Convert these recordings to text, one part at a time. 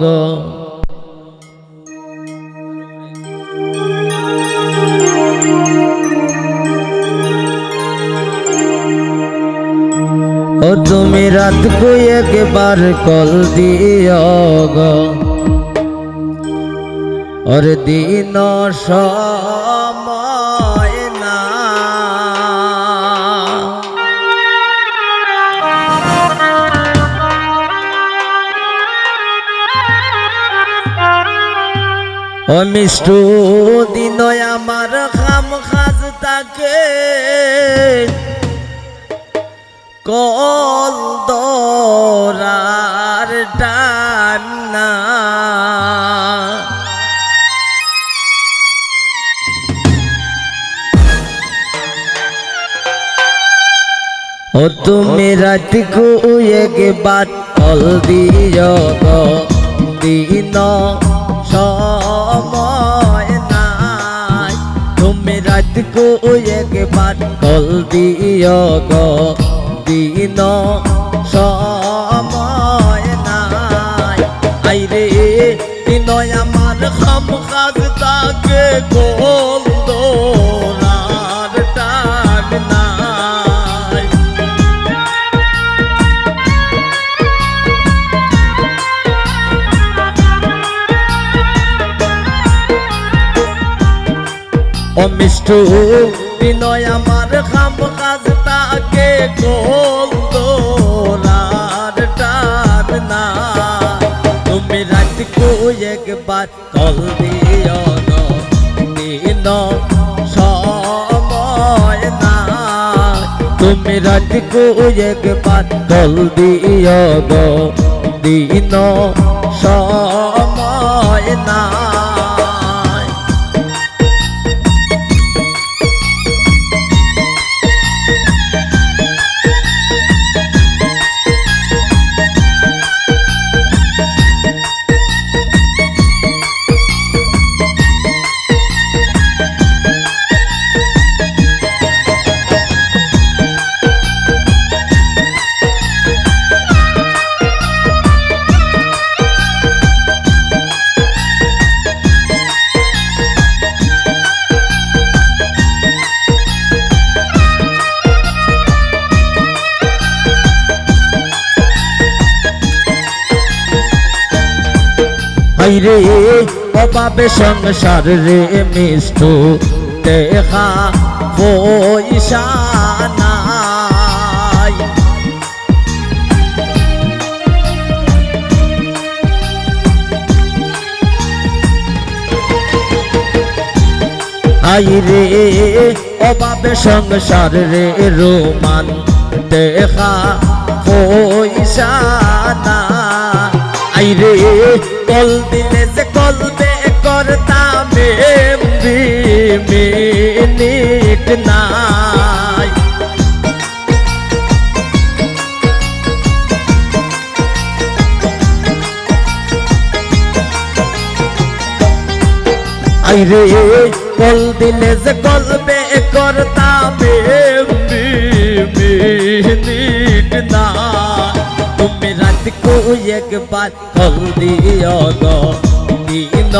গো। ও তুমি রাত কো একবার কল দিও ওর দিন সময় ও মিষ্টু দিন আমার খাম খাজ তাকে। কল দরার টান না। ও তুমি রাত কো একবার কল দিও গো দিন। তুমি রাত কো একবার কল দিও গো। দিন সময় নাই। আইরে, দিন আমার খাম কাজ তাকে গোল অমিষ্টু বিনয় আমার খাম কাজ তাকে গোল দোলার টান না। তুমি রাত কো একবার কল দিও দিন সময় না। তুমি রাত কো একবার কল দিও দিন সময় না। হাইরে অভাবে সংসার রে মিষ্টু, দেখা পয়সা নাই। হাইরে অভাবে সংসার রে রোমান, দেখা পয়সা না আইরে, কল দিলে যে কলবে করতাম এমনি মিনিট নাই। আইরে, কল দিলে যে কলবে করতাম এমনি একবার ফল দিও দিন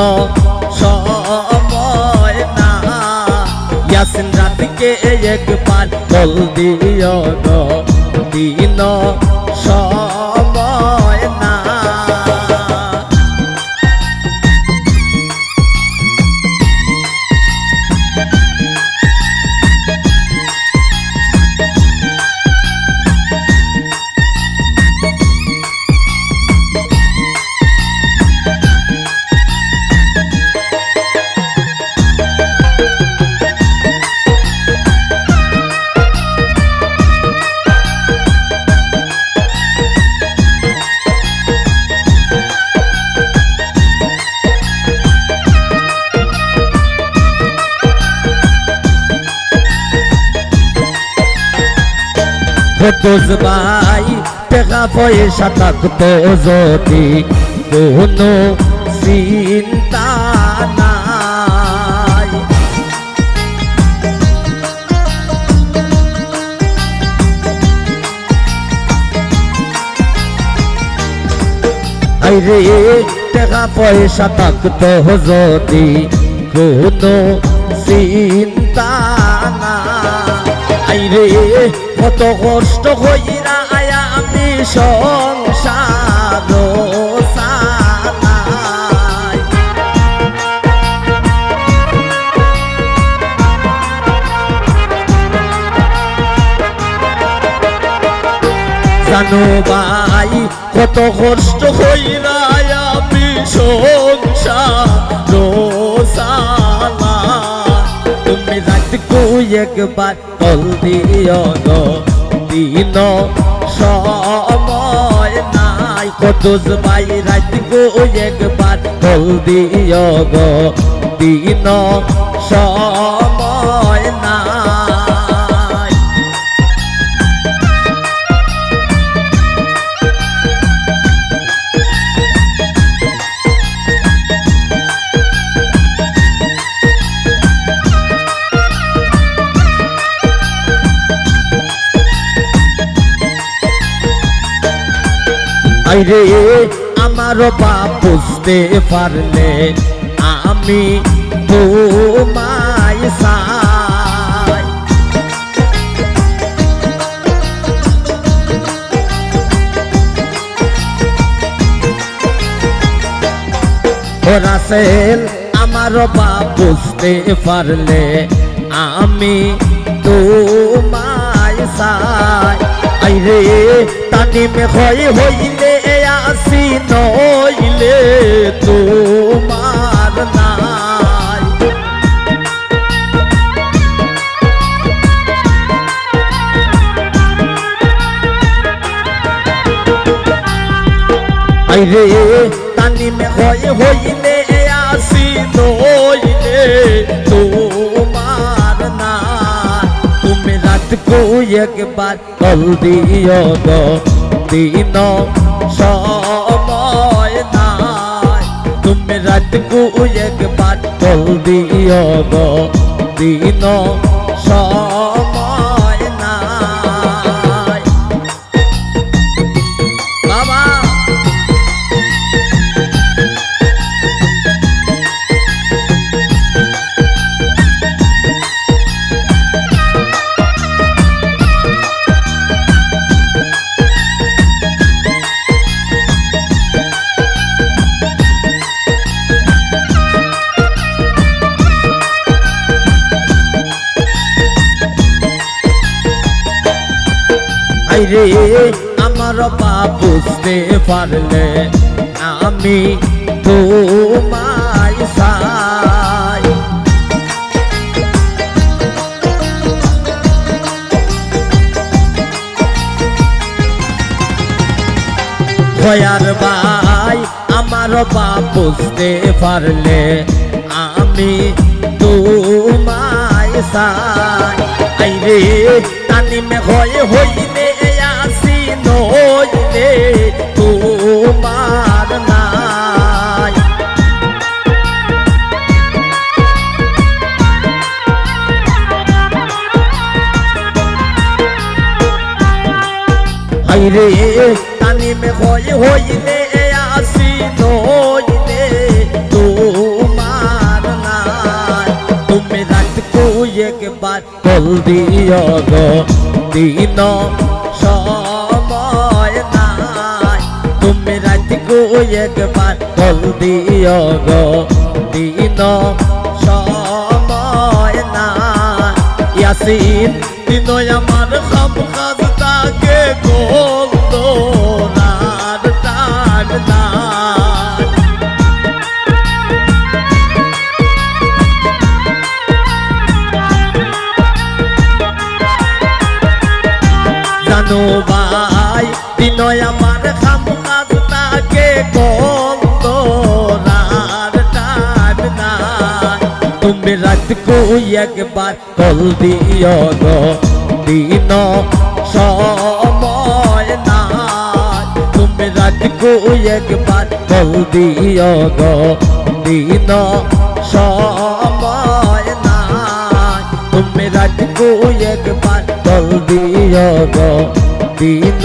সময় না। ইয়াসিন রাতকে একবার ফল দিও দিন ফটোজ ভাই টাকা পয়সা থাকতো যদি কোনো চিন্তা নাই। আইরে, টাকা পয়সা থাকতো যদি কোনো চিন্তা না আইরে কত কষ্ট হইরা আয়া আমি সংসার জানো ভাই, কত কষ্ট হইরা আমি সংসার তুমি রাত কো একবার কল দিও গো দিন সময় নাই। কত ভাই রাত কো একবার কল দিও গো দিন সময় আইরে আমার বাপ বুঝতে পারলে আমি তোমায় সাই রাসেল আমার বাপ বুঝতে পারলে আমি তোমায় সাই আইরে, তানিমে হয় হইলে নইলে তোমার নাই। আইরে তানিমে হয় হইলে আসি, নইলে তোমার না তুমি রাত কো একবার কল দিও দিন তুমি রাতকু একবার কল দিও গো দিন সময় আইরে আমার বাপ বুঝতে পারলে আমি তোমায় সাই ভয়ার ভাই, আমার বাপ বুঝতে পারলে আমি তোমায় সাই আইরে, তানিমে হয়ে হইলে নইলে তোমার নাই। আইরে, তানিমে হয়ে হইলে আসি, নইলে তোমার নাই। তুমি রাত কো একবার কল দিও গো দিন সময় একবার কল দিও গো, দিন সময় নাই ইয়াসিন দিন আমার খাম খাজ তাকে জানো ভাই আমার কো একবার কল দিও দিন সময় না তুমি রাত কো একবার কল দিও দিন সময় না তুমি রাত কো একবার কল দিও দিন